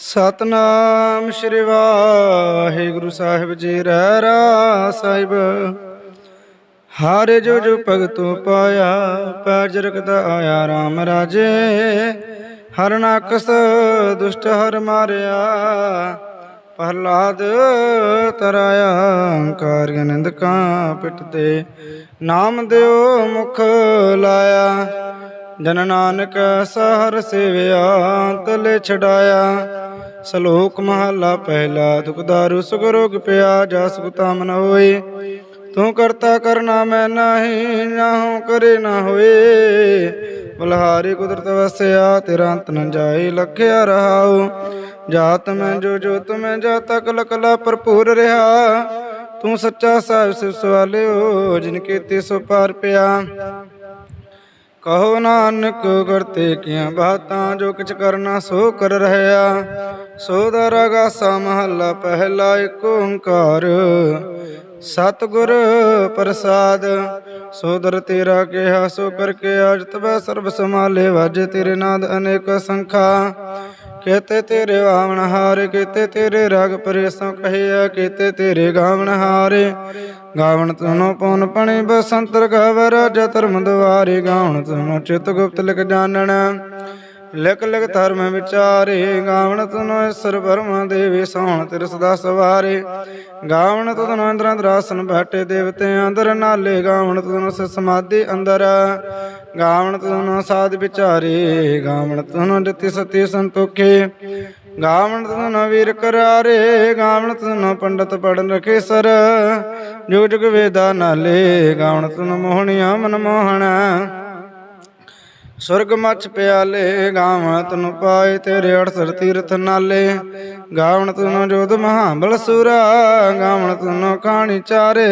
ਸਤਨਾਮ ਸ਼੍ਰੀ ਵਾਹਿਗੁਰੂ ਸਾਹਿਬ ਜੀ ਰਹਿ ਰਾ ਸਾਹਿਬ। ਹਾਰੇ ਜੋ ਜੋ ਭਗਤੋ ਪਾਇਆ ਪੈਜ ਰਖਦਾ ਆਇਆ RAM ਰਾਜੇ। ਹਰ ਨਾਕਸ ਦੁਸ਼ਟ ਹਰ ਮਾਰਿਆ, ਪ੍ਰਹਲਾਦ ਤਰਾਇਆ ਕਾਰ ਨਿੰਦਕਾਂ ਪਿੱਟ ਤੇ। ਨਾਮ ਦਿਓ ਮੁਖ ਲਾਇਆ, ਜਨ ਨਾਨਕ ਸਹਰ ਸੇਵਿਆ ਤਲੇ ਛਡਾਇਆ। ਸ਼ਲੋਕ ਮਹਲਾ ਪਹਿਲਾ ਦੁਖ ਦਾਰੂ ਸੁਖ ਰੋਗ ਪਿਆ ਜਾ ਸੁਖ ਤਾਮ ਹੋਏ। ਤੂੰ ਕਰਤਾ ਕਰਨਾ ਮੈਂ ਨਹੀਂ, ਨਾਹੂ ਕਰੇ ਨਾ ਹੋਏ। ਬਲਹਾਰੀ ਕੁਦਰਤ ਵਸਿਆ, ਤੇਰਾ ਅੰਤ ਨ ਜਾਏ, ਲਖਿਆ ਰਹਾਉ। ਜਾਤ ਮੈਂ ਜੋ ਜੋ ਤੁਮੇ ਜਾ, ਤਕ ਲਕਲਾ ਭਰਪੂਰ ਰਹਾ। ਤੂੰ ਸੱਚਾ ਸਾਹਿਬ ਸਿਰ ਸਵਾਲਿਓ, ਜਿਨ ਕੀਤੇ ਸੋ ਪਾਰ ਪਿਆ। ਕਹੋ ਨਾਨਕ ਕਰਤੇ ਕੀਆਂ ਬਾਤਾਂ, ਜੋ ਕਿਛ ਕਰਨਾ ਸੋ ਕਰ ਰਹਿਆ ਸੋ ਦਰ ਗਾਸਾ ਮਹੱਲਾ ਪਹਿਲਾ ਏਕ ਓੰਕਾਰ। ਸਤਿਗੁਰ ਪ੍ਰਸਾਦ, ਸੋਦਰ ਤੇਰਾ ਕਿਹਾ, ਸੋ ਕਰਕੇ ਆਜ ਤਬੈ ਸਰਬ ਸਮਾਲੇ ਵਾਜੇ ਤੇਰੇ ਨਾਦ ਅਨੇਕ ਸੰਖਾ। ਕਹਤੇ ਤੇਰੇ ਵਾਵਣ ਹਾਰੇ ਕਹਤੇ ਤੇਰੇ ਰਗ ਪਰੇਸੋਂ ਕਹਿਆ ਕਹਤੇ ਤੇਰੇ ਗਾਵਣ ਹਾਰੇ। ਗਾਵਣ ਤੁਨੋ ਪਉਨ ਪਣੀ ਬਸੰਤਰ ਗਾਵ ਰਾਜਾ ਦੁਆਰੇ ਗਾਵਣ ਤੁਨੋ ਚਿਤ ਗੁਪਤ ਲਿਖ ਜਾਣਨ। ਲਿਖ ਲਿਖ ਧਰਮ ਵਿਚਾਰੇ, ਗਾਵਣ ਤੁਨੋ ਈਸ਼ਰ ਬਰਮਾ ਦੇਵੀ ਸੋਹਣ ਤਿਰ ਸਦਾ ਸਵਾਰੇ। ਗਾਵਣ ਤੁਨੋ ਇੰਦਰਾਂ ਦਰਾਸਨ ਬੈਠੇ ਦੇਵਤੇ ਅੰਦਰ ਨਾਲੇ, ਗਾਵਣ ਤੁਨੋ ਸ ਸਮਾਧੀ ਅੰਦਰ। ਗਾਵਣ ਤੁਨੋ ਸਾਧ ਵਿਚਾਰੇ, ਗਾਵਣ ਤੁਨੋ ਜਤੀ ਸਤੀ ਸੰਤੋਖੇ। ਗਾਵਣ ਤੁਨੋ ਵੀਰ ਕਰਾਰੇ, ਗਾਵਣ ਤੁਨੋ ਪੰਡਤ ਪੜਨ ਰਖੇ ਸਰ ਜੁਗ ਜੁਗ ਵੇਦਾ ਨਾਲੇ, ਗਾਵਣ ਤੁਨੋ ਮੋਹਣੀਆਂ ਮਨ ਮੋਹਣਾ। ਸੁਰਗ ਮੱਛ ਪਿਆਲੇ, ਗਾਵਣ ਤਨ ਪਾਏ ਤੇਰੇ ਅੜਸਰ ਤੀਰਥ ਨਾਲੇ। ਗਾਵਣ ਤਨ ਜੋਧ ਮਹਾਬਲ ਸੁਰਾ, ਗਾਵਣ ਤਨ ਕਾਣੀ ਚਾਰੇ।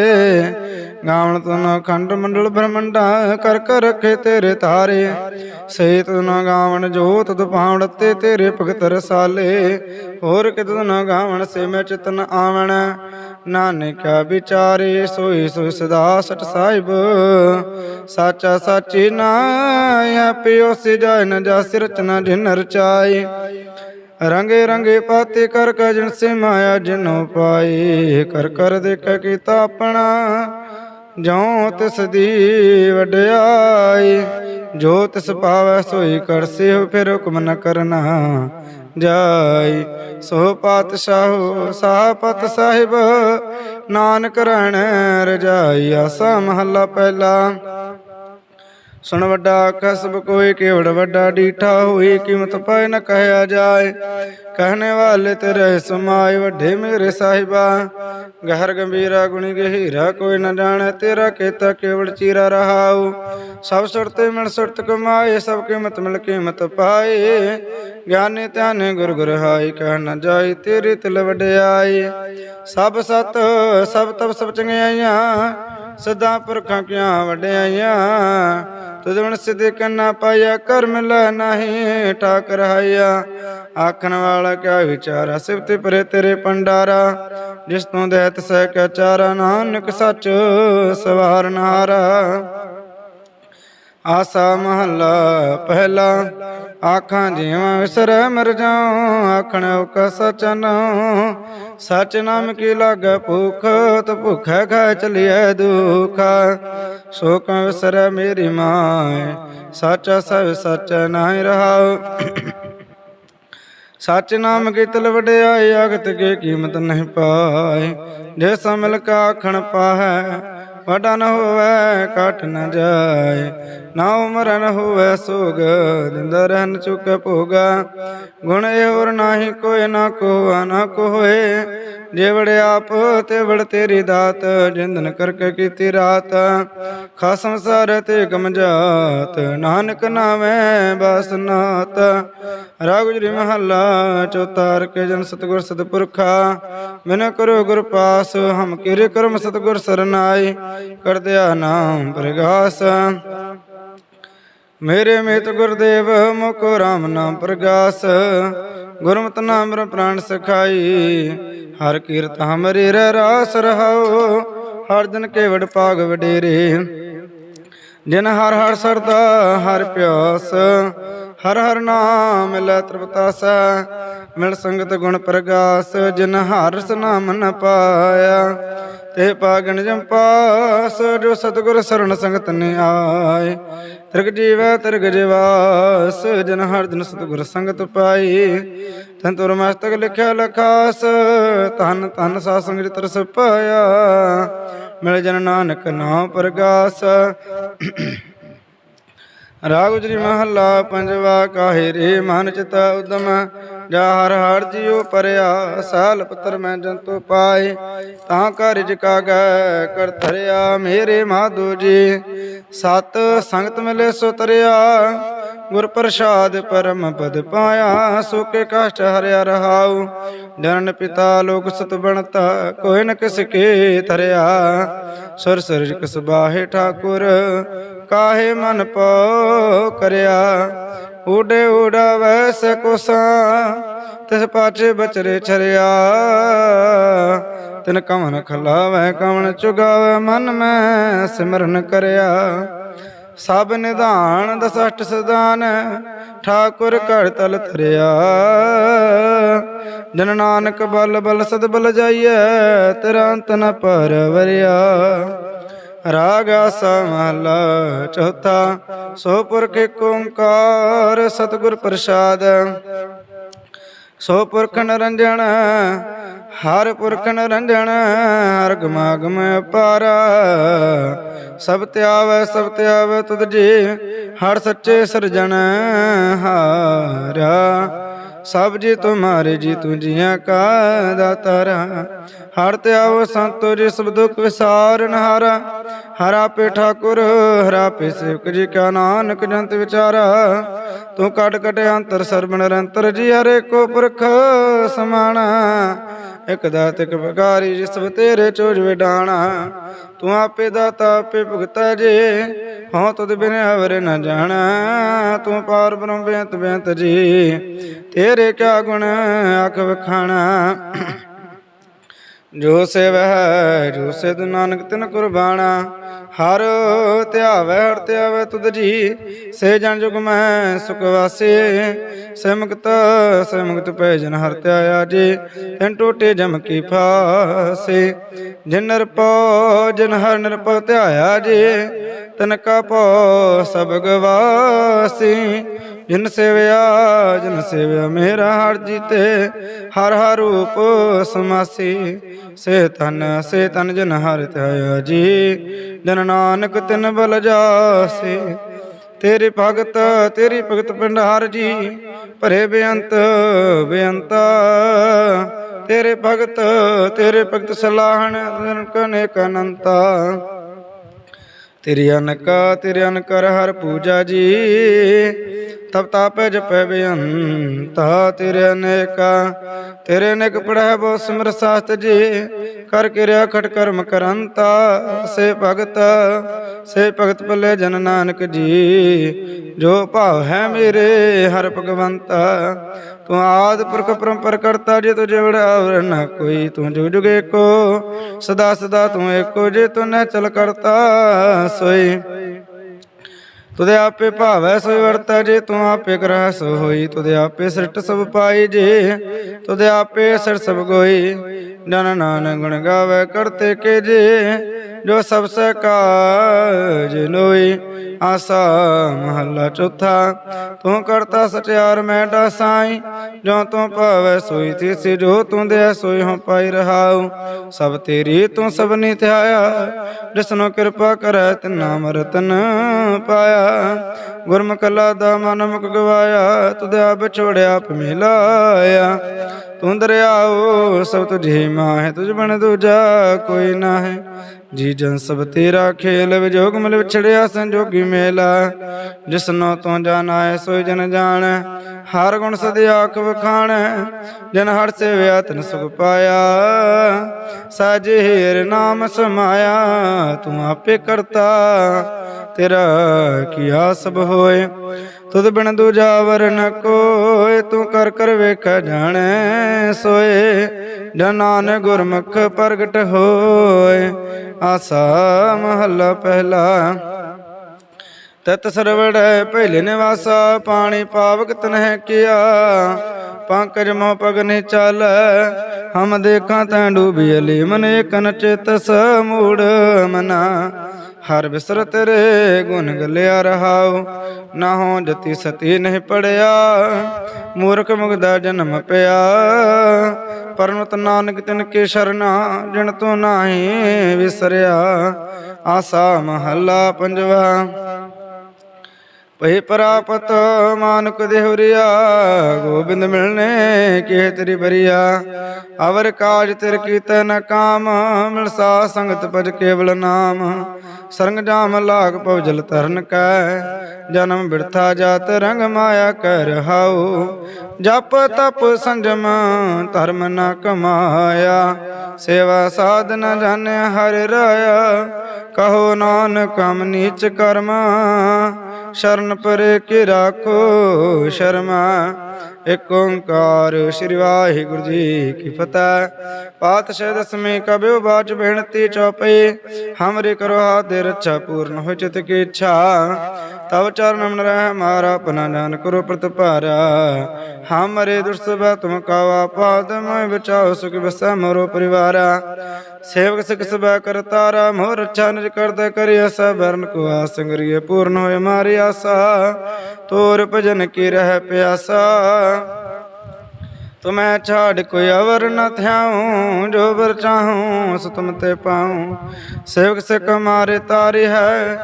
ਗਾਵਣ ਤਨ ਖੰਡ ਮੰਡਲ ਬ੍ਰਹਮੰਡਾ, ਕਰ ਕਰ ਰਖੇ ਤੇਰੇ ਤਾਰੇ। ਸੇ ਤਨ ਗਾਵਣ ਜੋਤ ਦੁਪਾਵਣ ਤੇ ਤੇਰੇ ਭਗਤ ਰਸਾਲੇ। ਹੋਰ ਕਿਤ ਤਨ ਗਾਵਣ ਸੇ ਮੈਂ ਚਿਤਨ ਆਵਣ। ਨਾਨਕਾ ਵਿਚਾਰੇ ਸੋਈ ਸੋਈ ਸਦਾ ਸਟ ਸਾਹਿਬ। ਸਾਚਾ ਸਾਚੀ ਨਾਇਆ ਪਿਓ ਸੇ ਨ ਜਾ ਸਿਰ ਰਚਨਾ ਜਿਨ ਰਚਾਈ ਰੰਗੇ ਰੰਗੇ ਪਾਤੇ ਕਰ ਕ ਸੇ ਮਾਇਆ ਜਿਨੋ ਪਾਈ ਕਰ ਕਰ ਦੇਖ ਕੀਤਾ ਆਪਣਾ। ਜਉ ਤਿਸ ਦੀ ਵਡਿਆਈ ਜੋ ਤਿਸ ਪਾਵੈ ਸੋਈ ਕਰਸੇ ਹੋ ਫਿਰ ਹੁਕਮ ਨ ਕਰਨਾ ਜਾਈ। ਸੋ ਪਾਤਸ਼ਾਹੋ, ਸਾਪਤ ਸਾਹਿਬ, ਨਾਨਕ ਰਣ ਰਜਾਈ, ਆਸਾ ਮਹੱਲਾ ਪਹਿਲਾ। ਸੁਣ ਵੱਡਾ ਕਸਬ ਕੋਈ ਕੇਵੜ ਵੱਡਾ ਡੀਠਾ ਹੋਈ ਕੀਮਤ ਪਾਏ ਨ ਕਹਿਆ ਜਾਏ। ਕਹਨੇ ਵਾਲੇ ਤੇਰੇ ਸਮਾਏ ਵੱਡੇ ਮੇਰੇ ਸਾਹਿਬਾ। ਗਹਿਰ ਗੰਭੀਰਾ ਗੁਣੀ ਗਹੀਰਾ ਕੋਈ ਨ ਜਾਣੇ ਤੇਰਾ ਕੀਤਾ ਕੇਵੜ ਚੀਰਾ ਰਹਾਉ। ਸਭ ਸੁਰਤੇ ਮਿਲ ਸੁਰਤ ਕਮਾਏ, ਸਭ ਕੀਮਤ ਮਿਲ ਕੀਮਤ ਪਾਏ। ਗਿਆਨੀ ਧਿਆਨੇ ਗੁਰ ਗੁਰ ਹਾਈ ਕਹਿ ਨ ਜਾਈ ਤੇਰੇ ਤਿਲ ਵਡਿਆਈ ਸਭ ਸਤ, ਸਭ ਤਬ ਸਭ ਚੰਗਿਆਈਆਂ ਸਦਾ ਪੁਰਖਾਂ ਕਿਆਂ ਵਡਿਆਈਆਂ ਤੁਧ ਵਣ ਸਿਧੇ ਕੰਨਾ ਪਾਇਆ ਕਰ ਮਿਲਾ ਨਹੀਂ ਠਾਕ ਰਹਾਇਆ ਆਖਣ ਵਾਲਾ ਕਿਆ ਵਿਚਾਰਾ ਸਿਫਤ ਪਰੇ ਤੇਰੇ ਪੰਡਾਰਾ ਜਿਸ ਤੋਂ ਦਹਿਤ ਸਹਿ ਕੈ ਚਾਰਾ, ਨਾਨਕ ਸੱਚ ਸਵਾਰਨਹਾਰਾ ਆਸਾ ਮਹੱਲਾ ਪਹਿਲਾ। ਆਖਾਂ ਜਿਵੇਂ ਵਿਸਰੈ ਮਰ ਜਾਉ, ਆਖਣ ਔਕਾ ਸਚਨ ਸਚ ਨਾਮ ਕੀ ਲਾਗੈ ਭੁਖ, ਤ ਭੁਖੈ ਖਾ ਚਲਿਐ ਦੁਖ। ਸੋ ਵਿਸਰੈ ਮੇਰੀ ਮਾਇ, ਸਚ ਸਭ ਸਚ ਨਾਹਿ ਰਹਾਉ। ਸਚ ਨਾਮ ਕੀ ਤਲ ਵਡਿਆਈ ਅਗਤ ਕੀ ਕੀਮਤ ਨਹੀਂ ਪਾਏ ਜੇ ਮਿਲ ਕਾ ਆਖਣ ਪਾਹੈ ਵਡਾ ਨ ਹੋਵੇ ਕਟ ਨ ਜਾਏ। ਨਾ ਉਮਰ ਹੋਵੇ, ਸੋਗ ਦਿੰਦਾ ਰਹਿਨ ਚੁੱਕ ਭੋਗਾ। ਗੁਣ ਇਹ ਹੋਰ ਨਾਹੀ ਕੋਈ ਨਾ ਕੋ ਨਾ ਕੋ ਹੋਏ ਆਪ ਤੇ ਵੜ ਤੇਰੀ ਦਾਤ, ਜਿੰਦਨ ਕਰਕੇ ਕੀਤੀ ਰਾਤ। ਖਾਸਮ ਸਾਰ ਤੇ ਗਮ ਜਾਤ, ਨਾਨਕ ਨਾਮੈ ਬਸ ਨਾਤ। ਰਾਗੁਜਰੀ ਮਹੱਲਾ, ਚੌਥਾ ਕੇ ਜਨ ਸਤਗੁਰ ਸਤਪੁਰਖਾ ਮਿਨ ਕਰੋ ਗੁਰ ਪਾਸ, ਹਮ ਕਿਰੇ ਕਰਮ ਸਤਗੁਰ ਸਰਨਾਈ। ਕਰਦਿਆ ਨਾਮ ਪ੍ਰਗਾਸ। ਮੇਰੇ ਮਿਤ ਗੁਰਦੇਵ ਮੁਕੋ ਰਾਮ ਨਾਮ ਪ੍ਰਗਾਸ। ਗੁਰਮਤਿ ਨਾਮ ਰ ਪ੍ਰਾਣ ਸਖਾਈ। ਹਰ ਕੀਰਤ ਹਮਰੇ ਰ ਰਾਸ ਰਹਾਉ। ਹਰ ਦਿਨ ਕੇਵੜ ਪਾਗ ਵਡੇਰੇ। ਜਿਨ ਹਰ ਹਰ ਸਰਦਾ, ਹਰ ਪਿਆਸ। ਹਰ ਹਰ ਨਾਮ ਮਿਲੈ ਤ੍ਰਿਪਤਾਸਾ ਮਿਲ ਸੰਗਤ ਗੁਣ ਪ੍ਰਗਾਸ, ਜਿਨ ਹਰ ਨਾਮ ਨ ਪਾਇਆ। ਤੇ ਪਾਗਣ ਜੰਪਾਸ ਜੋ ਸਤਿਗੁਰ ਸਰਣ ਸੰਗਤ ਨੇ ਆਏ ਤ੍ਰਿਗ ਜੀਵੈ, ਤ੍ਰਿਗ ਜਿਵਾਸ, ਜਨ ਹਰ ਦਿਨ ਸਤਿਗੁਰ ਸੰਗਤ ਪਾਈ। ਤਨ ਤੁਰ ਮਸਤਕ ਲਿਖਿਆ ਲਖਾਸ ਤਨ ਤਨ ਸਾ ਸੰਗਿਤ ਤਰਸ ਪਾਇਆ। ਮਿਲ ਜਨ ਨਾਨਕ ਨਾਮ ਪ੍ਰਗਾਸ। ਰਾਗ ਉਜਰੀ ਮਹੱਲਾ ਪੰਜਵਾ ਕਾਹੇ ਰੇ ਮਨ ਚਿਤ ਉਦਮ ਜਾ ਹਰ ਹਰ ਜਿਉ ਪਰਿਆ, ਸਾਲ ਪਤਰ ਮੈਂ ਜੰਤੂ ਪਾਏ। ਤਾਂ ਕਰ ਜਿਕਾ ਗੈ ਕਰ ਧਰਿਆ ਮੇਰੇ ਮਾਧੋ ਜੀ। ਸਤ ਸੰਗਤ ਮਿਲੇ ਸੋ ਤਰਿਆ, ਗੁਰ ਪ੍ਰਸਾਦ ਪਰਮ ਪਦ ਪਾਇਆ, ਸੁਕੇ ਕਸ਼ਟ ਹਰਿਆ ਰਹਾਉ। ਜਨਨ ਪਿਤਾ ਲੋਕ ਸਤ ਬਣਤਾ, ਕੋਈ ਨ ਕਿਸ ਕੇ ਧਰਿਆ। ਸੁਰ ਸਰਜ ਕਸ ਠਾਕੁਰ, ਕਾਹੇ ਮਨ ਪਉ ਕਰਿਆ। ਉਡੇ ਉਡਾਵੈ ਸਕੁਸਾ, ਤਿਸ ਪਾਛੇ ਬਚਰੇ ਛਰਿਆ। ਤਿਨ ਕਮਨ ਖਲਾਵੈ, ਕਮਨ ਚੁਗਾਵੈ, ਮਨ ਮੈਂ ਸਿਮਰਨ ਕਰਿਆ। ਸਭ ਨਿਧਾਨ ਦਸਟ ਸਦਾਨ ਠਾਕੁਰ ਘਰ ਤਲ ਧਰਿਆ। ਜਨ ਨਾਨਕ ਬਲ ਬਲ ਸਦ ਬਲ ਜਾਈਐ, ਤੇਰਾ ਅੰਤ ਨ ਪਰਵਰਿਆ। ਰਾਗ ਆਸਾ ਚੌਥਾ, ਸੋ ਪੁਰਖ ਓੰਕਾਰ ਸਤਿਗੁਰ ਪ੍ਰਸਾਦ। ਸੋ ਪੁਰਖ ਨਰੰਜਣ ਹਰ ਪੁਰਖ ਨਰੰਜਣ ਹਰ ਗਮਾਗਮ ਅਪਾਰਾ। ਸਭ ਧਿਆਵੈ ਸਭ ਧਿਆਵੈ ਤੁਧ ਜੀ ਹਰ ਸੱਚੇ ਸਰਜਣ ਹਾਰਾ। ਸਭ ਜੀ ਤੁਮਾਰੇ ਜੀ ਤੂੰ ਜੀਆਂ ਕਾ ਦਾਤਾਰਾ। ਹਰ ਧਿਆਵ ਸੰਤੋ ਜੀ ਸਭ ਦੁਖ ਵਿਸਾਰਨ ਹਾਰਾ। ਹਰਾ ਪੇ ਠਾਕੁਰ, ਹਰਾ ਪੇ ਸੇਵਕ ਜੀ ਕਾ ਨਾਨਕ ਜੰਤ ਵਿਚਾਰਾ। ਤੂੰ ਕਟ ਕਟ ਅੰਤਰ ਸਰਬ ਨਿਰੰਤਰ ਜੀ ਹਰੇ ਕੋ ਪੁਰਖ ਸਮਾਣਾ ਇਕ ਦਾਤ ਇਕ ਬਗਾਰੀ ਜਿਸ ਤੇਰੇ ਚੋਜ ਵਿਡਾਣਾ ਤੂੰ ਆਪੇ ਦਾਤਾ ਆਪੇ ਭੁਗਤਾ ਜੇ, ਹਉ ਤੁਧ ਬਿਨ ਅਵਰ ਨ ਜਾਣਾ। ਤੂੰ ਪਾਰ ਬ੍ਰਹਮ ਬੇਅੰਤ ਬੇਅੰਤ ਜੀ, ਤੇਰੇ ਕਿਆ ਗੁਣ ਆਖ ਵਖਾਣਾ। ਜੋ ਸੇਵੈ ਜੋ ਸਿਧ ਨਾਨਕ ਤਿਨ ਕੁਰਬਾਨਾ। ਹਰ ਧਿਆਵੈ ਹਰ ਧਿਆਵੈ ਤੁਧ ਜੀ। ਸੇ ਜਨ ਜੁਗ ਮੈਂ ਸੁਖ ਵਾਸੇ। ਸੇ ਮੁਕਤ ਪੈ ਜਨ ਹਰ ਧਿਆਇਆ ਜੀ। ਤਿਨ ਟੋਟੇ ਜਮ ਕੀ ਫਾਸੇ। ਜਿਨ ਨਿਰਪੋ ਜਿਨ ਹਰ ਨਿਰਪੋ ਧਿਆਇਆ ਜੀ। ਤਨ ਕਾ ਪੋ ਸਭ ਗਵਾਸੀ ਜਿਨ ਸੇਵਿਆ ਜਿਨ ਸੇਵਿਆ ਮੇਰਾ ਹਰ ਜੀਤੇ। ਹਰ ਹਰ ਰੂਪ ਸਮਾਸੀ। ਸੇ ਤਨ ਸੇ ਤਨ ਜਨ ਹਰ ਧਿਆਇਆ ਜੀ। ਜਨ ਨਾਨਕ ਤਿਨ ਬਲ ਜਾਸੇ। ਤੇਰੇ ਭਗਤ, ਤੇਰੀ ਭਗਤ ਭੰਡਾਰ ਜੀ, ਭਰੇ ਬੇਅੰਤ, ਬੇਅੰਤਾ। ਤੇਰੇ ਭਗਤ ਤੇਰੇ ਭਗਤ ਸਲਾਹਣ, ਅਨਕ ਅਨੇਕ ਅਨੰਤਾ। ਤੇਰੀ ਅਨਕ, ਤੇਰੇ ਅਨਕਰ ਹਰ ਪੂਜਾ ਜੀ ਤਬ ਤਾਪੈ ਜਪੈ ਬੇਅੰਤਾ, ਤੇਰੇ ਅਨੇਕਾ, ਤੇਰੇ ਅਨੇਕ ਪੜੈ ਬੋ ਸਿਮਰ ਸਾਸਤ ਜੀ, ਕਰ ਕਿਰਿਆ ਖਟ ਕਰਮ ਕਰੰਤਾ, ਸੇ ਭਗਤ ਸੇ ਭਗਤ ਭਲੇ ਜਨ ਨਾਨਕ ਜੀ, ਜੋ ਭਾਵ ਹੈ ਮੇਰੇ ਹਰ ਭਗਵੰਤਾ, ਤੂੰ ਆਦ ਪੁਰਖ ਪਰੰਪਰ ਕਰਤਾ, ਜੇ ਤੁਝੇ ਵੜਾ ਨਾ ਕੋਈ, ਤੂੰ ਜੁਗ ਜੁਗ ਏਕੋ, ਸਦਾ ਸਦਾ ਤੂੰ ਏਕੋ, ਜੇ ਤੂੰ ਨ ਚਲ ਕਰਤਾ, ਸੋਈ ਤੁਦੇ ਆਪੇ ਭਾਵੈ ਸੋਈ ਵਰਤੈ ਜੇ ਤੂੰ ਆਪੇ ਕਰਹਿ ਸੋ ਹੋਈ। ਤੁਦੇ ਆਪੇ ਸ੍ਰਿਸ਼ਟ ਸਭ ਪਾਈ ਜੇ ਤੁਦੇ ਆਪੇ ਸਰ ਸਭ ਗੋਈ। ਜਨ ਨਾਨਕ ਗੁਣ ਗਾਵੇ ਕਰਤੇ ਕੇ ਜੇ ਜੋ ਸਭ ਸੇ ਕਾਜ ਨੋਈ, ਆਸਾ ਮਹੱਲਾ ਚੌਥਾ। ਤੂੰ ਕਰਤਾ ਸਚਿਆਰ, ਮੈਂ ਡਾਸਾਈ ਜੋ ਤੂੰ ਭਾਵੈ ਸੋਈ ਤੀਸੀ, ਜੋ ਤੂੰ ਦੇ ਸੋਈ, ਹਉ ਪਾਈ ਰਹਾਉ। ਸਭ ਤੇਰੀ ਤੂੰ ਸਭਨੀ ਧਿਆਇਆ, ਜਿਸਨੋ ਕਿਰਪਾ ਕਰੈ, ਤਿਨਾ ਰਤਨ ਪਾਇਆ। ਗੁਰਮੁਖ ਲਾਦਾ ਮਨ ਮੁਖ ਗਵਾਇਆ ਤੁਦੇ ਆਪ ਛੋੜਿਆ, ਆਪ ਮਿਲਾਇਆ ਤੂੰ ਦਰਿਆਓ ਸਭ ਤੁਝੇ ਮਾਹਿ, ਤੁਝ ਬਣ ਦੂਜਾ ਕੋਈ ਨਾ ਹੈ ਜੀ ਜਨ ਸਭ ਤੇਰਾ ਖੇਲ ਵਿਜੋਗ ਮਿਲ ਵਿਛੜਿਆ ਸੰਜੋਗੀ ਮੇਲਾ। ਜਿਸਨੋ ਤੂੰ ਜਾਣਾਏ ਸੋਈ ਜਨ ਜਾਣ। ਹਰ ਗੁਣ ਸਦ ਆਖ ਵਖਾਣ। ਜਨ ਹਰ ਸੇਵਿਆ ਤਨ ਸੁਖ ਪਾਇਆ। ਸਾਜੇ ਹੀਰ ਨਾਮ ਸਮਾਇਆ, ਤੂੰ ਆਪੇ ਕਰਤਾ। ਤੇਰਾ ਕੀਆ ਸਭ ਹੋਏ। ਤੁਧ ਬਿਨ ਦੂਜਾ ਵਰ ਕੋਇ, ਤੂੰ ਕਰ ਕਰ ਵੇਖ ਜਾਣੈ ਸੋਏ ਜਨਾਨ ਗੁਰਮੁਖ ਪ੍ਰਗਟ ਹੋਏ ਆਸਾ ਮਹੱਲਾ ਪਹਿਲਾ। ਤਤ ਸਰਵੜੈ ਪਹਿਲੇ ਨਿਵਾਸਾ, ਪਾਣੀ ਪਾਵਕ ਤਨਹਿ ਕੀਆ। ਪੰਕਜ ਮੋ ਪਗ ਨੀ ਹਮ ਦੇਖਾਂ ਤੈਂ ਡੂਬੀ ਅਲੀ ਮਨ ਏਕਨ ਚਿਤ ਸਮੂੜ ਮਨਾ। ਹਰ ਬਿਸਰ ਤੇਰੇ ਗੁਣ ਗਲਿਆ ਰਹਾਉ, ਨਾ ਹੋ ਜਤੀ ਸਤੀ ਨਹੀਂ ਪੜਿਆ, ਮੂਰਖ ਮੁਗਦਾ ਜਨਮ ਪਿਆ। ਪਰਮਤ ਨਾਨਕ ਤਿਨ ਕੇ ਸ਼ਰਨਾ ਜਿਣ ਤੂੰ ਨਾਹੀ ਵਿਸਰਿਆ। ਆਸਾ ਮਹੱਲਾ ਪੰਜਵਾ। ਪਈ ਪ੍ਰਾਪਤ ਮਾਨੁਕ ਦੇਹੁਰੀਆ ਗੋਬਿੰਦ ਮਿਲਨੇ ਕੀ ਤੇਰੀ ਬਰੀਆ। ਅਵਰ ਕਾਜ ਤੇਰ ਕੀਤੇ ਨ ਕਾਮ, ਮਿਲਸਾ ਸੰਗਤ ਭਜ ਕੇਵਲ ਨਾਮ। ਸਰੰਗ ਜਾਮ ਲਾਗ ਪਵ ਤਰਨ ਕੈ, ਜਨਮ ਬਿਰਥਾ ਜਾਤ ਰੰਗ ਮਾਇਆ ਕਰ ਰਹਾਉ ਜਪ ਤਪ ਸੰਜਮ ਧਰਮ ਨ ਕਮਾਇਆ, ਸੇਵਾ ਸਾਧਨਾ ਨ ਜਾਣਿਆ ਰਾਇਆ। ਕਹੋ ਨਾਨਕ ਹਮ ਨੀਚ ਕਰਮ, ਸ਼ਰਨ ਪਰੇ ਕੀ ਰਾਖੋ ਸ਼ਰਮਾ। ਇਕ ਓੰਕਾਰ ਸ੍ਰੀ ਵਾਹਿਗੁਰੂ ਜੀ ਕੀ ਫਤਿਹ। ਪਾਤਸ਼ਾਹ ਦਸਵੇਂ ਕਬਿਉ ਬਾਚ ਬੇਨਤੀ ਚੌਪਈ। ਹਮਰੇ ਕਰੋ ਹਾਥ ਦੇ ਰੱਛਾ ਪੂਰਨ ਹੋ ਚਿਤ ਕੀ ਇੱਛਾ। ਤਵ ਚਰਨ ਮਨ ਰਹਿ ਮਾਰਾ ਆਪਣਾ ਜਾਨ ਕਰੋ ਪ੍ਰਤਪਾਰਾ ਹਮਰੇ ਦੁਰਸਭਾ ਤੁਮ ਕਾਵਾ ਪਾਦ ਮੈਂ ਬਚਾਓ ਸੁਖ ਬਸੈ ਮੋਰੋ ਪਰਿਵਾਰਾ। ਸੇਵਕ ਸਿਖ ਸਭਾ ਕਰਤਾਰਾ ਮੋਰ ਰੱਛਾ ਨਿਜ ਕਰਦਾ ਕਰਿਆ ਸਬਰਨ ਕੋ ਆਸੰਗਰੀਏ ਪੂਰਨ ਹੋਏ ਮਾਰੀ ਆਸਾ ਤੋਰ ਭਜਨ ਕੀ ਰਹਿ ਪਿਆਸਾ। ਤੁਮੈ ਛਾੜ ਕੋਈ ਅਵਰ ਨ ਥਿਆਉ, ਜੋ ਬਰ ਚਾਹੂੰ, ਸੋ ਤੁਮ ਤੇ ਪਾਉ। ਸੇਵਕ ਸਿਖ ਮਾਰੇ ਤਾਰੀ ਹੈ,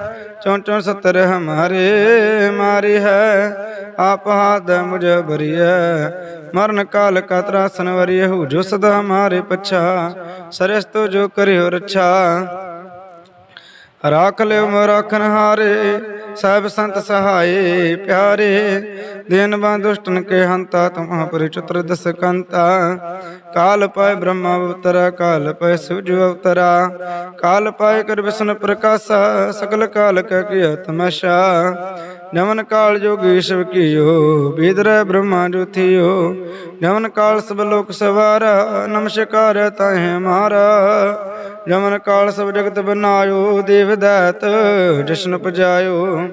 ਚੌਂ ਚੌਂ ਸਤਰ ਹਮਾਰੇ ਮਾਰੀ ਹੈ। ਆਪ ਹਾਦ ਮੁਝ ਬਰੀਐ ਮਰਨ ਕਾਲ ਕਤਰਾ ਤਰਾਸਨ ਵਰੀਏ ਹੂ, ਜੋ ਸਦਾ ਮਾਰੇ ਪਛਾ। ਸਰਸ ਤੋ ਜੋ ਕਰਿਓ ਰੱਛਾ। ਰਾਖ ਲਿਓ ਮੋ ਰਾਖਨ ਹਾਰੇ ਸਭ ਸੰਤ ਸਹਾਏ ਪਿਆਰੇ, ਦੇਨ ਬਾ ਦੁਸ਼ਟਨ ਕੇ ਹੰਤਾ ਤੁਮਾ ਪਰ ਦਸ ਕੰਤਾ। ਕਾਲ ਪਾਏ ਬ੍ਰਹਮਾ ਅਵਤਰਾ, ਕਾਲ ਪਾਏ ਸੂਰਜ ਅਵਤਰਾ। ਕਾਲ ਪਾਏ ਕਰ ਵਿਸ਼ਨ ਪ੍ਰਕਾਸ਼ਾ ਸਕਲ ਕਾਲ ਕਾ ਕੀਆ ਤਮਾਸ਼ਾ ਜਮਨ ਕਾਲ ਜੋਗੀ ਸ਼ਿਵ ਕੀਓ ਬੀਦਰ ਬ੍ਰਹਮਾ ਜੋਥਿਓ ਜਮਨ ਕਾਲ ਸਭ ਲੋਕ ਸਵਾਰਾ ਨਮਸਕਾਰ ਤਾਹੇ ਮਾਰਾ। ਜਮਨ ਕਾਲ ਸਭ ਜਗਤ ਬਨਾਇਓ, ਦੇਵ ਦਾਤ, ਜਸ਼ਨ ਪਜਾਇਓ।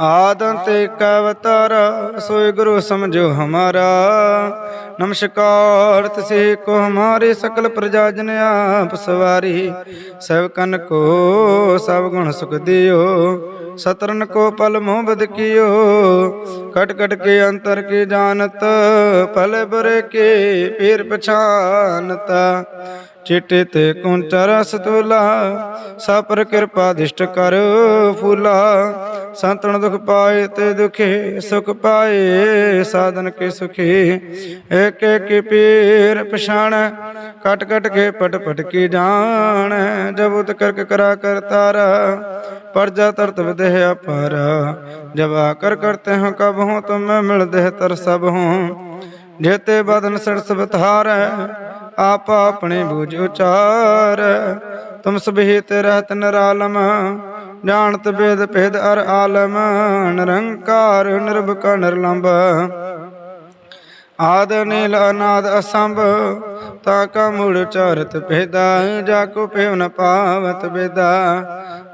ਆਦੰ ਤੇ ਕਵਤਰ, ਸੋਈ ਗੁਰੂ ਸਮਝੋ ਹਮਾਰਾ। ਨਮਸਕਾਰ, ਤਸੇ ਕੋ ਹਮਾਰੇ ਸਕਲ ਪ੍ਰਜਾ ਜਨ ਆਪ ਸਵਾਰੀ। ਸਭ ਕਨ ਕੋ, ਸਭ ਗੁਣ ਸੁਖ ਦਿਓ। ਸਤਰਨ ਕੋ ਪਲ ਮੋਹ ਬਦ ਕੀਓ। ਕਟ ਕਟ ਕੇ ਅੰਤਰ ਕੀ ਜਾਣਤ, ਪਲ ਬਰ ਕੇ ਪੀਰ ਪਛਾਨਤਾ। ਚਿੱਟੇ ਤੇ ਕੁੰਚਾ ਰਸ ਤੁਲਾ ਸਭ ਕਿਰਪਾ ਦਿਸ਼ਟ ਕਰ ਫੂਲਾ। ਸੰਤਨ ਦੁਖ ਪਾਏ ਤੇ ਦੁਖੇ, ਸੁਖ ਪਾਏ ਸਾਧਨ ਕੇ ਸੁਖੀ। ਏਕ ਏਕ ਪੀਰ ਪਛਾਣ ਕਟ ਕਟ ਕੇ ਪਟ ਪਟ ਕੀ ਜਾਣ। ਜਬੁਤ ਕਰਕ ਕਰਾ ਕਰਤਾਰਾ ਪਰਜਾ ਤਰਤ ਵਿਦਿ ਅਪਾਰ। ਜਬ ਆਕਰ ਕਰਤੇ ਹਾਂ ਕਬ ਹੂੰ ਤੁਮ ਮਿਲਦੇ ਤਰ ਸਭ ਹੂੰ ਜੇਤੇ ਬਦਨ ਸੜਸ ਬਤਾਰੈ ਆਪ ਆਪਣੇ ਬੂਝ ਉਚਾਰ। ਤੁਮ ਸਭੇ ਤੇ ਰਹਤ ਨਰਾਲਮ ਜਾਣਤ ਬੇਦ ਭੇਦ ਅਰ ਆਲਮ, ਨਿਰੰਕਾਰ ਨਿਰਭਕ ਨਿਰਲੰਭ। ਆਦ, ਨੀਲ, ਅਨਾਦ, ਅਸੰਭ ਤਾ ਕਾ ਮੂੜ ਚਾਰਤ ਭੇਦਾ, ਜਾ ਕੋ ਪੇਵ ਨ ਪਾਵਤ ਬੇਦਾ।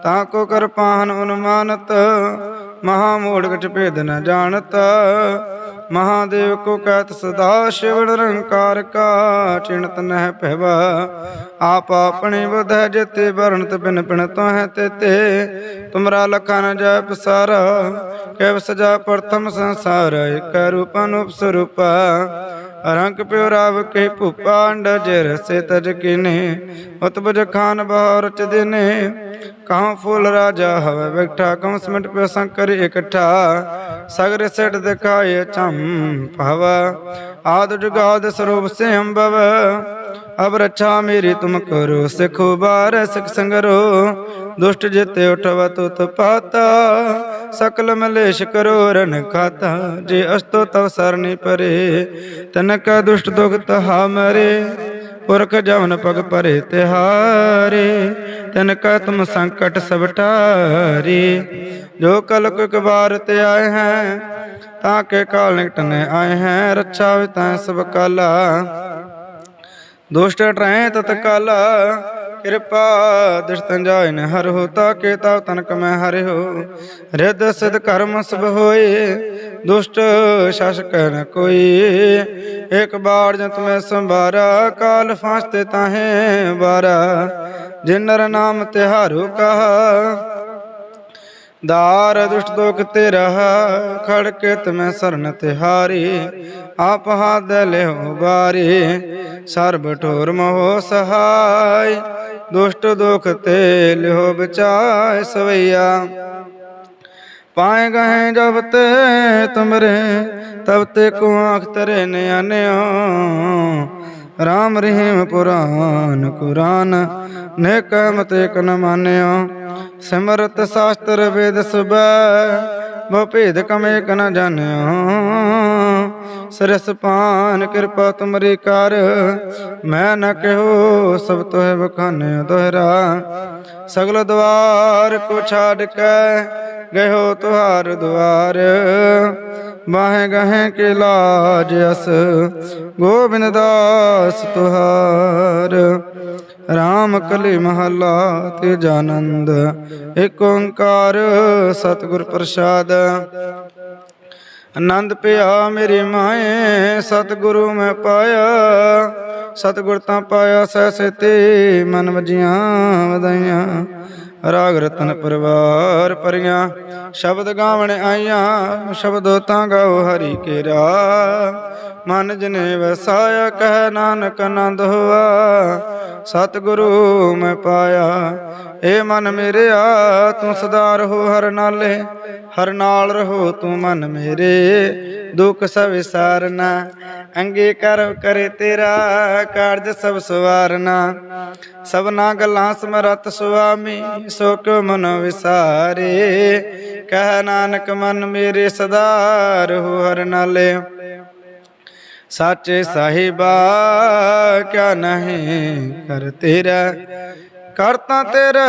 ਤਾ ਕੋ ਕਰ ਉਨਮਾਨਤ, ਮਹਾ ਮੂੜ ਗਚ ਭੇਦ ਨ ਜਾਣਤ। ਮਹਾਦੇਵ ਕੋ ਕਹਿਤ ਸਦਾ ਸ਼ਿਵ ਨਿਰੰਕਾਰ ਕਾ, ਚਿਣਤ ਨਹਿ ਪਹਿਵਾ ਆਪ ਆਪਣੇ ਬਧੈ ਜਤੇ ਵਰਣਤ ਬਿਨ ਬਿਨ ਤੋਹਿ ਤੇਤੇ। ਤੁਮਰਾ ਲਖਾ ਨ ਜੈ ਪਸਾਰਾ ਕੈਵ ਸਜਾ ਪ੍ਰਥਮ ਸੰਸਾਰ, ਇਕ ਰੂਪ ਅਨੂਪ ਰੰਗ ਪਿਓ ਰਾਵ ਕੇ ਭੂਪਾ ਅੰਡ ਜਰ ਤਜ ਕਿਨੇ, ਉਤਬਜ ਖਾਨ ਬਹੁ ਰਚ ਦਿਨੇ। ਕਹਾਂ ਫੂਲ ਰਾਜਾ ਹਵੇ ਬੈਠਾ ਕਮ ਸਮਟ ਪਿਓ ਸੰਕਰ ਇਕੱਠਾ। ਸਗਰ ਸਟ ਦਿਖਾਏ ਚੰਮ ਭਵ, ਆਦ ਜੁਗਾਦ ਸਰੂਪ ਸੇ ਅੰਬਵ ਅਬ ਰੱਛਾ ਮੇਰੀ ਤੁਮ ਕਰੋ, ਸਿਖੋ ਬਾਰ ਸਿਖ ਸੰਗਰੋ। ਦੁਸ਼ਟ ਜਿਤੇ ਉਠਵ, ਤੁਤ ਪਾਤਾ। ਸਕਲ ਮਲੇਸ਼ ਕਰੋ ਰਨ ਖਾਤਾ। ਜੇ ਅਸਤੋ ਤਵ ਸਰਨੀ ਪਰੇ ਤਨ ਕਾ ਦੁਸ਼ਟ ਦੁਖ ਤਹਾ ਮਰੇ। ਪੁਰਖ ਜਵਨ ਪਗ ਪਰੇ ਤਿਹਾਰੇ ਤਨ ਕਾ ਤੁਮ ਸੰਕਟ ਸਭ ਟਾਰੇ ਜੋ ਕਲ ਕੋ ਤੇ ਆਏ ਹੈ, ਤਾਂ ਕੇ ਕਾਲ ਨਿਕਟਨੇ ਆਏ ਹੈ। ਰੱਛਾ ਵਿ ਤੈ ਸਭ ਕਾਲਾ। ਦੁਸ਼ਟ ਟਰੈ ਤਤ ਕਾਲਾ, ਕਿਰਪਾ ਦਿਸ਼ਤਨ ਜਾਇ ਨ ਹਰ ਹੋ ਤਾ ਕੇ ਤਾ ਤਨਕ ਮੈਂ ਹਰਿ ਹੋ ਰਿਦ ਸਿਧ ਕਰਮ ਸਭ ਹੋਏ, ਦੁਸ਼ਟ ਸ਼ਾਸਕ ਨ ਕੋਈ। ਇੱਕ ਬਾਰ ਜੰਤ ਮੈਂ ਸੰਭਾਰਾ, ਕਾਲ ਫਾਸਤੇ ਤਾਹੇ ਬਾਰਾ ਜਿਨ ਨਾਮ ਤਿਹਾਰੋ ਕਹਾ ਦਾਰ ਦੁਸ਼ਟ ਦੋਖ ਤੇ ਰਹਾ ਖੜ ਕੇ ਤਮੈ ਸਰਨ ਤਿਹਾਰੀ ਆਪ ਹਾਦ ਲਿਓ ਬਾਰੀ ਸਰਬ ਠੋਰ ਮੋਹ ਸਹਾਈ ਦੁਸ਼ਟ ਦੁਖ ਤੇ ਲਿਓ ਬਚਾਏ ਸਵਈਆ ਪਾਏ ਗਏ ਜਬ ਤੇ ਤੁਮਰੇ ਤਬ ਤੇ ਕੋ ਆਖ ਤਰੇ ਨਿਆਨਿਓ ਰਾਮ ਰਹੀਮ ਪੁਰਾਨ ਕੁਰਾਨ ਨੇ ਮਤੇ ਕਨ ਮਾਨਿਓ ਸਿਮਰਤ ਸ਼ਾਸਤਰ ਵੇਦ ਸੁਬੈ ਬੋ ਭੇਦ ਕਮੇ ਕਨ ਜਾਣਿਓ। ਸਰਸ ਪਾਨ ਕਿਰਪਾ ਤੁਮਰੀ ਕਰ, ਮੈਂ ਨ ਕਹੋ ਸਭ ਤੋਹਿ ਬਖਾਨਿ ਦੋਹਰਾ। ਸਗਲ ਦਵਾਰ ਕੋ ਛਾੜ ਕੇ ਗਇਓ ਤੁਹਾਰ ਦੁਆਰ। ਬਾਹੇ ਗਹੇ ਕੇ ਲਾਜ ਅਸ, ਗੋਬਿੰਦ ਦਾਸ ਤੁਹਾਰ। ਰਾਮ ਕਲੀ ਮਹੱਲਾ ਤੇ ਜਾਨੰਦ ਏਕ ਓੰਕਾਰ ਸਤਿਗੁਰ ਪ੍ਰਸਾਦ। ਆਨੰਦ ਪਿਆ ਮੇਰੀ ਮਾਏ, ਸਤਿਗੁਰੂ ਮੈਂ ਪਾਇਆ। ਸਤਿਗੁਰ ਤਾਂ ਪਾਇਆ ਸੈਸੇ ਤੇ, ਮਨ ਵਜੀਆਂ ਵਧਾਈਆਂ। ਰਾਗ ਰਤਨ ਪਰਵਾਰ ਪਰੀਆਂ ਸ਼ਬਦ ਗਾਵਣ ਆਈਆਂ, ਸ਼ਬਦ ਤਾਂ ਗਾਓ ਹਰੀ ਕੇਰਾ। ਮਨ ਜਨੇ ਵਸਾਇਆ, ਕਹਿ ਨਾਨਕ ਆਨੰਦ ਹੋਆ। ਸਤਿਗੁਰੂ ਮੈਂ ਪਾਇਆ, ਏ ਮਨ ਮੇਰਿਆ ਤੂੰ ਸਦਾ ਰਹੋ ਹਰ ਨਾਲੇ, ਹਰ ਨਾਲ ਰਹੋ ਤੂੰ ਮਨ ਮੇਰੇ। ਦੁੱਖ ਸਭ ਵਿਸਾਰਨਾ, ਅੰਗੇ ਕਰ ਕਰੇ ਤੇਰਾ ਕਾਰਜ ਸਭ ਸਵਾਰਨਾ। ਸਭਨਾ ਗੱਲਾਂ ਸਮਰਤ ਸੁਆਮੀ ਸੋ ਕਿਉ ਮਨ ਵਿਸਾਰੇ। ਕਹਿ ਨਾਨਕ ਮਨ ਮੇਰੇ ਸਦਾ ਰਹੋ ਹਰ ਨਾਲੇ ਸਾਚੇ ਸਾਹਿਬਾ, ਕਿਆ ਨਹੀਂ ਕਰ ਤੇਰਾ ਕਰਤਾ ਤੇਰਾ,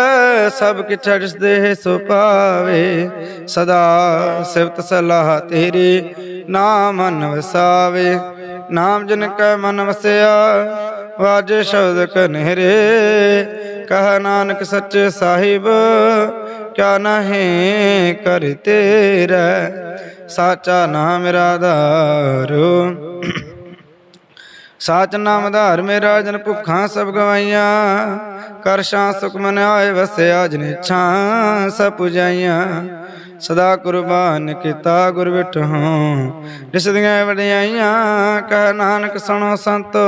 ਸਭ ਕਿਛ ਦੇ ਸੋ ਪਾਵੇ। ਸਦਾ ਸਿਫਤ ਸਲਾਹ ਤੇਰੀ, ਨਾਮ ਮਨ ਵਸਾਵੇ ਨਾਮ ਜਨ ਕੈ ਮਨ ਵਸਿਆ, ਵਾਜੇ ਸ਼ਬਦ ਕਨਹਿਰੇ ਕਹ ਨਾਨਕ ਸੱਚੇ ਸਾਹਿਬ, ਕਿਆ ਨਹੀਂ ਕਰ ਤੇਰਾ ਸਾਚਾ ਨਾਮ ਮੇਰਾ ਧਾਰੋ ਸਾਚ ਨਾਮ ਧਾਰ ਮੇਰਾ ਜਨ ਭੁੱਖਾਂ ਸਭ ਗਵਾਈਆਂ। ਕਰ ਸ਼ਾਂ ਸੁਖ ਮਨ ਆਏ ਵਸਿਆ ਜਨ ਛਾਂ ਸਭ ਪੁਜਾਈਆਂ। ਸਦਾ ਕੁਰਬਾਨ ਕੀਤਾ ਗੁਰ ਵਿਟਹੁ ਜਿਸ ਦੀਆਂ ਵਡਿਆਈਆਂ ਕਹਿ ਨਾਨਕ ਸੁਣੋ ਸੰਤੋ।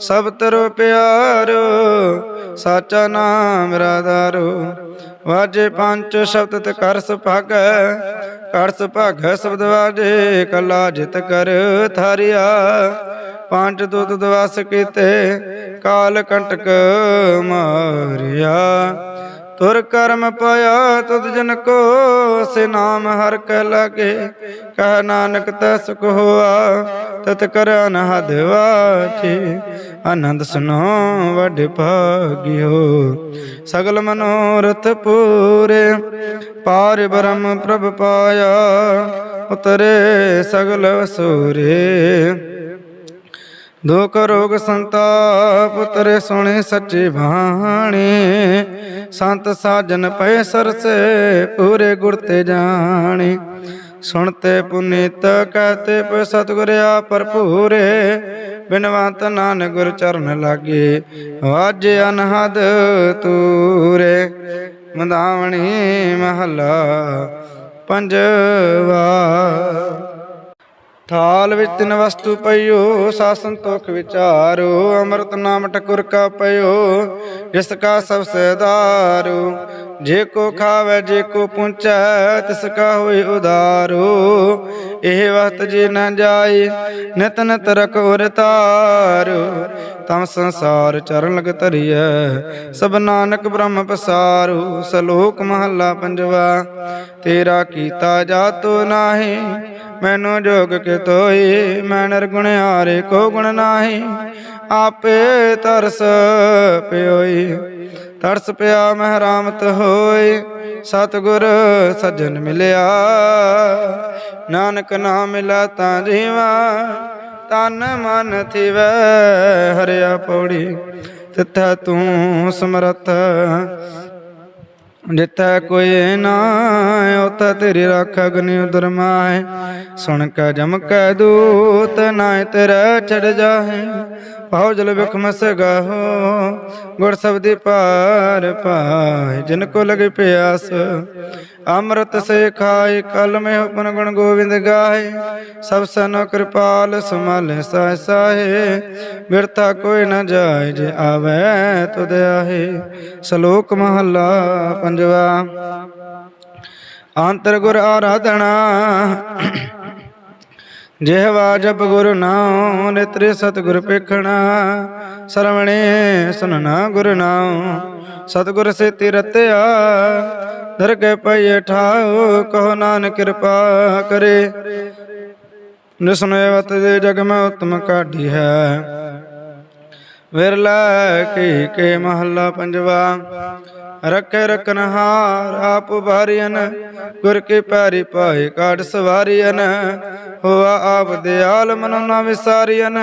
ਸਭ ਤਰੋ ਪਿਆਰੋ, ਸਾਚਾ ਨਾਮ ਮੇਰਾ ਧਾਰੋ ਵਾਜੇ ਪੰਜ ਸ਼ਬਦ ਤੇ ਕਰ ਸੁਭਾਗ ਕਰ ਸੁਭਾਗ ਸ਼ਬਦ ਵਾਜੇ, ਕਲਾ ਜਿਤ ਕਰ ਥਾਰਿਆ। ਪੰਜ ਦੁੱਧ ਦਵਸ ਕੀਤੇ, ਕਾਲ ਕੰਟਕ ਮਾਰਿਆ। ਤੁਰ ਕਰਮ ਪਾਇਆ ਤੁਧ ਜਨ ਕੋ, ਸੇ ਨਾਮ ਹਰ ਕੈ ਲਾਗੇ। ਕਹ ਨਾਨਕ ਤੈ ਸੁਖ ਹੋਆ, ਤਤ ਕਰ ਅਨਹਦ ਵਾਚੇ। ਆਨੰਦ ਸੁਨੋ ਵੱਡ ਭਾਗਿਓ। ਸਗਲ ਮਨੋਰਥ ਪੂਰੇ, ਪਾਰ ਬ੍ਰਹਮ ਪ੍ਰਭ ਪਾਇਆ। ਉਤਰੇ ਸਗਲ ਵਸੂਰੇ ਦੁਖ ਰੋਗ ਸੰਤਾਪ ਉਤਰੇ ਸੁਣੇ ਸੱਚੇ ਬਾਣੀ। ਸੰਤ ਸਾਜਨ ਪਏ ਸਰਸੇ, ਪੂਰੇ ਗੁਰ ਤੇ ਜਾਣੀ। ਸੁਣਤੇ ਪੁਨੀਤ, ਕਹਤੇ ਪਏ ਸਤਿਗੁਰ ਆ ਭਰਪੂਰੇ। ਬਿਨਵੰਤ ਨਾਨਕ ਗੁਰ ਚਰਨ ਲਾਗੇ, ਵਾਜ ਅਨਹਦ ਤੂਰੇ। ਮੰਦਾਵਣੀ ਮਹੱਲਾ ਪੰਜਵਾ। ਥਾਲ ਵਿੱਚ ਤਿੰਨ ਵਸਤੂ ਪਈਓ ਸਾ ਸੰਤੋਖ ਵਿਚਾਰੋ, ਅੰਮ੍ਰਿਤ ਨਾਮ ਠਕੁਰ ਕਾ ਪਈਓ, ਜਿਸ ਕਾ ਸਭ ਸਦਾਰੂ ਜੇ ਕੋ ਖਾਵੇ, ਜੇ ਕੋ ਪੁੰਚੈ ਤਿਸ ਕਾ ਹੋਏ ਉਦਾਰੋ। ਇਹ ਵਕਤ ਜੇ ਨ ਜਾਏ, ਨਿਤ ਨਿਤ ਰਖ ਉਰ ਤਮ ਸੰਸਾਰ ਚਰਨ ਲਗ ਧਰੀਐ। ਸਭ ਨਾਨਕ ਬ੍ਰਹਮ ਪਸਾਰੂ, ਸਲੋਕ ਮਹੱਲਾ ਪੰਜਵਾ। ਤੇਰਾ ਕੀਤਾ ਜਾਤੋ ਨਾਹੀ, ਮੈਨੂੰ ਜੋਗ ਕੇ ਤੋਈ ਮੈਂ ਨਿਰਗੁਣ ਹਾਰੇ ਕੋ ਗੁਣ ਨਾਹੀ। ਆਪੇ ਤਰਸ ਪਿਓਈ, ਤਰਸ ਪਿਆ ਮਹਿਰਾਮਤ ਹੋਈ। ਸਤਿਗੁਰ ਸੱਜਣ ਮਿਲਿਆ, ਨਾਨਕ ਨਾਮ ਮਿਲਾ ਤਾਂ ਜੀਵਾ। ਤਨ ਮਨ ਥਿਵੈ ਹਰਿਆ ਪੌੜੀ ਤਿਥੈ ਤੂੰ ਸਮਰਥ। ਜਿੱਥੈ ਕੋਈ ਨਾ ਉਤੈ ਤੇਰੀ ਰੱਖ ਅਗਨੀ ਉਦਰ ਮਾਏ। ਸੁਣ ਕੇ ਜਮ ਕੈ ਦੂਤ ਨਾਇ ਤੇਰੇ ਚੜ ਜਾਹੇ ਪਾਉ ਜਲ ਬਿਖ ਗਾਹੋ ਗੁਰ ਸਬਦੀ ਪਾਰ ਪਾਏ। ਜਿਨ ਕੋ ਲਗੇ ਪਿਆਸ, ਅੰਮ੍ਰਿਤ ਸੇ ਖਾਏ, ਕਲ ਮੇ ਉਪਨ ਗੁਣ ਗੋਬਿੰਦ ਗਾਏ। ਸਭ ਸਨ ਕਿਰਪਾਲ ਸਮਾਲੇ ਸਾਇ ਸਾਹੇ ਬਿਰਤਾ ਕੋਈ ਨਾ ਜਾਏ, ਜੇ ਆਵੇ ਤੁਧ ਆਹੇ। ਸ਼ਲੋਕ ਮਹੱਲਾ ਪੰਜਵਾ ਅੰਤਰ ਗੁਰ ਆਰਾਧਨਾ। ਜਿਹਵਾ ਜਪ ਗੁਰ ਨਾਮ ਨਿਤਰੇ ਸਤਿਗੁਰ ਪੇਖਣਾ ਸਰਵਣੇ ਸੁਨਣਾ ਗੁਰ ਨਾਮ ਸਤਿਗੁਰ ਸੇ ਰਤਿਆ ਦਰ ਕੇ ਠਾਉ, ਕਹੋ ਨਾਨਕ ਕਿਰਪਾ ਕਰੇ। ਨਿਸਨੇਵਤ ਦੇ ਜਗ ਮੈਂ ਉਤਮ ਕਾਢੀ ਹੈ। ਵਿਰਲਾ ਕੀ ਕੇ ਮਹੱਲਾ ਪੰਜਵਾ। ਰੱਖੇ ਰਖਨਹਾਰ ਆਪ ਭਾਰੀਨ ਗੁਰ ਕੀ ਪੈਰੀ ਪਾਏ ਕਾਟ ਸਵਾਰੀਨ ਹੋਆ ਆਪ ਦਿਆਲ ਮਨ ਨਾ ਵਿਸਾਰੀਨ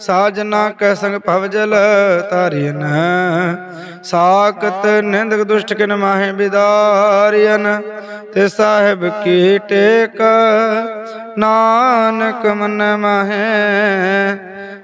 ਸਾਜਨਾ ਕੈ ਸੰਗ ਭਵ ਜਲ ਤਾਰੀਨ ਸਾਖਤ ਨਿੰਦਕ ਦੁਸ਼ਟ ਕਿਨ ਮਾਹੇ ਬਿਦਾਰੀਨ ਤੇ ਸਾਹਿਬ ਕੀ ਟੇਕ, ਨਾਨਕ ਮਨ ਮਾਹੇ